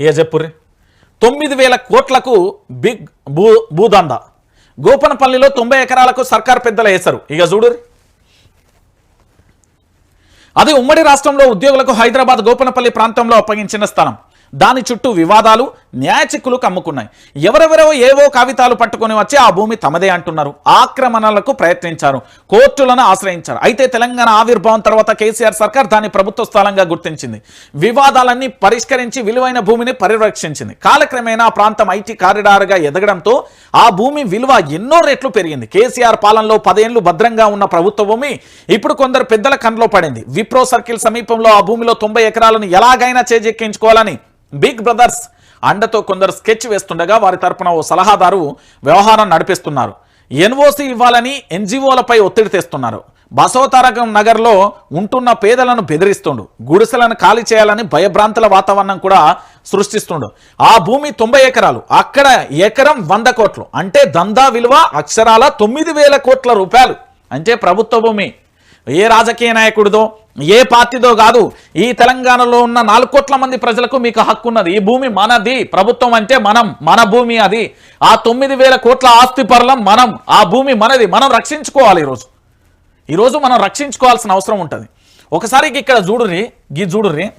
ఏ చెప్పుర్రి తొమ్మిది వేల కోట్లకు బిగ్ భూ భూదంద గోపనపల్లిలో తొంభై ఎకరాలకు సర్కార్ పెద్దలు వేశారు. ఇక చూడుర్రి. అది ఉమ్మడి రాష్ట్రంలో ఉద్యోగులకు హైదరాబాద్ గోపనపల్లి ప్రాంతంలో అప్పగించిన స్థలం. దాని చుట్టూ వివాదాలు న్యాయచిక్కులు కమ్ముకున్నాయి. ఎవరెవరో ఏవో కాగితాలు పట్టుకొని వచ్చి ఆ భూమి తమదే అంటున్నారు. ఆక్రమణలకు ప్రయత్నించారు. కోర్టులను ఆశ్రయించారు. అయితే తెలంగాణ ఆవిర్భావం తర్వాత కేసీఆర్ సర్కార్ దాన్ని ప్రభుత్వ స్థలంగా గుర్తించింది. వివాదాలన్నీ పరిష్కరించి విలువైన భూమిని పరిరక్షించింది. కాలక్రమేణా ప్రాంతం ఐటీ కారిడార్గా ఎదగడంతో ఆ భూమి విలువ ఎన్నో రెట్లు పెరిగింది. కేసీఆర్ పాలనలో పదేళ్ళు భద్రంగా ఉన్న ప్రభుత్వ భూమి ఇప్పుడు కొందరు పెద్దల కండ్లో పడింది. విప్రో సర్కిల్ సమీపంలో ఆ భూమిలో తొంభై ఎకరాలను ఎలాగైనా చేజెక్కించుకోవాలని బిగ్ బ్రదర్స్ అండతో కొందరు స్కెచ్ వేస్తుండగా వారి తరపున ఓ సలహాదారు వ్యవహారం నడిపిస్తున్నారు. ఎన్ఓసి ఇవ్వాలని ఎన్జిఓలపై ఒత్తిడి తెస్తున్నారు. బసవతారకం నగర్లో ఉంటున్న పేదలను బెదిరిస్తుండు. గుడిసెలను ఖాళీ చేయాలని భయభ్రాంతుల వాతావరణం కూడా సృష్టిస్తుండు. ఆ భూమి తొంభై ఎకరాలు. అక్కడ ఎకరం వంద కోట్లు. అంటే దందా విలువ అక్షరాల తొమ్మిది వేల కోట్ల రూపాయలు. అంటే ప్రభుత్వ భూమి. ఏ రాజకీయ నాయకుడిదో ఏ పార్టీదో కాదు ఈ తెలంగాణలో ఉన్న నాలుగు కోట్ల మంది ప్రజలకు మీకు హక్కు ఉన్నది. ఈ భూమి మనది ప్రభుత్వం అంటే మనం మన భూమి అది. ఆ తొమ్మిది వేల కోట్ల ఆస్తి పరలం మనం ఆ భూమి మనది. మనం రక్షించుకోవాలి ఈరోజు. ఈరోజు మనం రక్షించుకోవాల్సిన అవసరం ఉంటుంది. ఒకసారి ఇక్కడ చూడుర్రి గీ చూడుర్రి.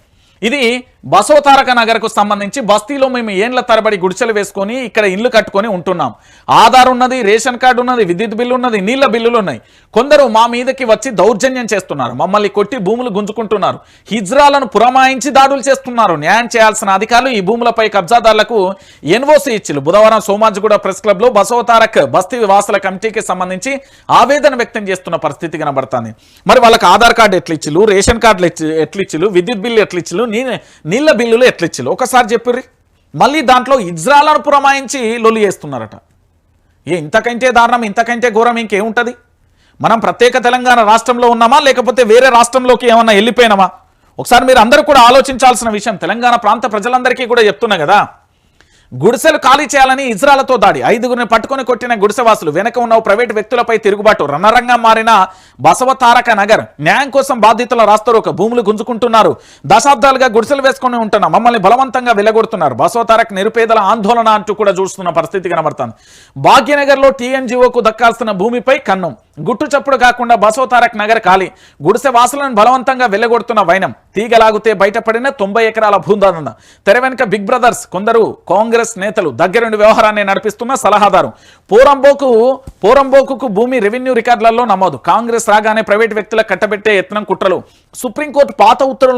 ఇది బసవతారక నగర్కు సంబంధించి బస్తీలో మేము ఏండ్ల తరబడి గుడిసెలు వేసుకొని ఇక్కడ ఇల్లు కట్టుకొని ఉంటున్నాం. ఆధార్ ఉన్నది రేషన్ కార్డు ఉన్నది విద్యుత్ బిల్లు ఉన్నది నీళ్ళ బిల్లులు ఉన్నాయి. కొందరు మా మీదకి వచ్చి దౌర్జన్యం చేస్తున్నారు. మమ్మల్ని కొట్టి భూములు గుంజుకుంటున్నారు. హిజ్రాలను పురమాయించి దాడులు చేస్తున్నారు. న్యాయం చేయాల్సిన అధికారులు ఈ భూములపై కబ్జాదారులకు ఎన్ఓసి ఇచ్చిలు. బుధవారం సోమాజిగూడ ప్రెస్ క్లబ్లో బసవతారక్ బస్తీ వాసుల కమిటీకి సంబంధించి ఆవేదన వ్యక్తం చేస్తున్న పరిస్థితి కనబడుతుంది. మరి వాళ్ళకి ఆధార్ కార్డు ఎట్లా ఇచ్చిలు రేషన్ కార్డులు ఎట్ల- ఇచ్చిలు విద్యుత్ బిల్లు ఎట్లిచ్చిలు నీ నీళ్ళ బిల్లులు ఎట్లా ఒకసారి చెప్పిర్రి. మళ్ళీ దాంట్లో ఇజ్రాలను పురమాయించి లొల్లి చేస్తున్నారట. ఏ ఇంతకంటే దారుణం ఇంతకంటే ఘోరం ఇంకేముంటుంది? మనం ప్రత్యేక తెలంగాణ రాష్ట్రంలో ఉన్నామా లేకపోతే వేరే రాష్ట్రంలోకి ఏమన్నా వెళ్ళిపోయినామా? ఒకసారి మీరు అందరూ కూడా ఆలోచించాల్సిన విషయం తెలంగాణ ప్రాంత ప్రజలందరికీ కూడా చెప్తున్నా కదా. గుడిసెలు ఖాళీ చేయాలని ఇజ్రాలతో దాడి. ఐదుగురిని పట్టుకొని కొట్టిన గుడిసెవాసులు వెనక ఉన్న ప్రైవేటు వ్యక్తులపై తిరుగుబాటు. రణరంగం మారిన బసవతారక నగర్ న్యాయం కోసం బాధితుల రాస్తరోక భూములు గుంజుకుంటున్నారు. దశాబ్దాలుగా గుడిసెలు వేసుకొని ఉంటున్న మమ్మల్ని బలవంతంగా వెలగొడుతున్నారు. బసవతారక్ నిరుపేదల ఆందోళన అంటూ కూడా చూస్తున్న పరిస్థితి కనబడుతుంది. భాగ్యనగర్లో టీఎన్జిఓకు దక్కాల్సిన భూమిపై కన్నం. గుట్టు చప్పుడు కాకుండా బసో తారక్ నగర్ ఖాళీ. గుడిసె వాసులను బలవంతంగా వెళ్ళగొడుతున్న వైనం. తీగలాగితే బయటపడిన తొంభై ఎకరాల భూందానంద తెర వెనుక బిగ్ బ్రదర్స్ కొందరు కాంగ్రెస్ నేతలు దగ్గరుండి వ్యవహారాన్ని నడిపిస్తున్న సలహాదారు. పోరంబోకు పోరంబోకుకు భూమి రెవెన్యూ రికార్డులలో నమోదు. కాంగ్రెస్ రాగానే ప్రైవేటు వ్యక్తులకు కట్టబెట్టే యత్నం కుట్రలు. సుప్రీంకోర్టు పాత ఉత్తర్వులు